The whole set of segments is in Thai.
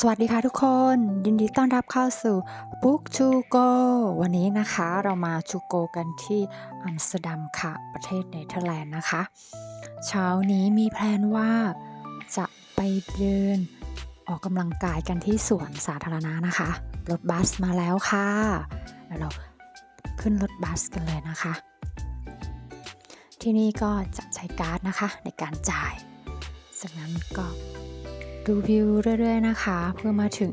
สวัสดีค่ะทุกคน ยินดีต้อนรับเข้าสู่ Book to Go วันนี้นะคะเรามา to go กันที่อัมสเตอร์ดัมค่ะ ประเทศเนเธอร์แลนด์นะคะ เช้านี้มีแพลนว่าจะไปเดินออกกำลังกายกันที่สวนสาธารณะนะคะ รถบัสมาแล้วค่ะแล้วเราขึ้นรถบัสกันเลยนะคะ ที่นี่ก็จะใช้การ์ดนะคะในการจ่ายจากนั้นก็ ดูวิวเรื่อยๆนะคะ เพื่อมาถึง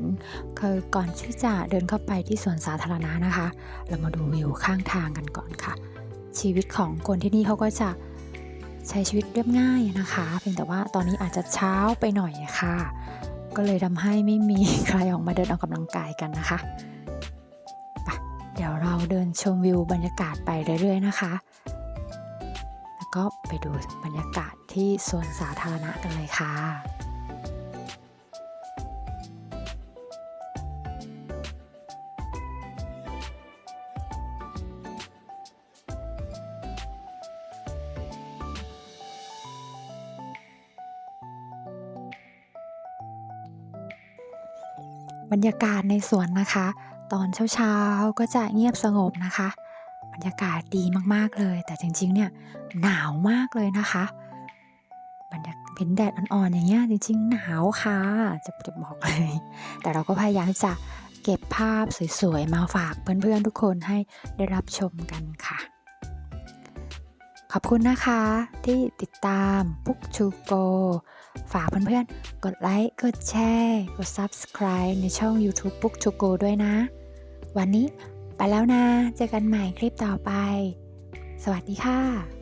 คือก่อนที่จะเดินเข้าไปที่สวนสาธารณะนะคะ เรามาดูวิวข้างทางกันก่อนค่ะ ชีวิตของคนที่นี่เขาก็จะใช้ชีวิตเรียบง่ายนะคะ เพียงแต่ว่าตอนนี้อาจจะเช้าไปหน่อยค่ะ ก็เลยทำให้ไม่มีใครออกมาเดินออกกำลังกายกันนะคะไปเดี๋ยวเราเดินชมวิวบรรยากาศไปเรื่อยๆนะคะ แล้วก็ไปดูบรรยากาศที่สวนสาธารณะกันเลยค่ะ บรรยากาศในสวนนะคะ ตอนเช้าๆก็จะเงียบสงบนะคะ บรรยากาศดีมากๆเลย แต่จริงๆเนี่ยหนาวมากเลยนะคะบรรยากาศเป็นแดดอ่อนๆอย่างเงี้ยจริงๆหนาวค่ะจะจะบอกเลย แต่เราก็พยายามที่จะเก็บภาพสวยๆ มาฝากเพื่อนๆทุกคนให้ได้รับชมกันค่ะ ขอบคุณนะคะที่ติดตามปุ๊กชูโก ฝากเพื่อนๆ กดไลค์ กดแชร์ กด Subscribe ในช่อง YouTube ปุ๊กชูโกด้วยนะ วันนี้ไปแล้วนะ เจอกันใหม่คลิปต่อไป สวัสดีค่ะ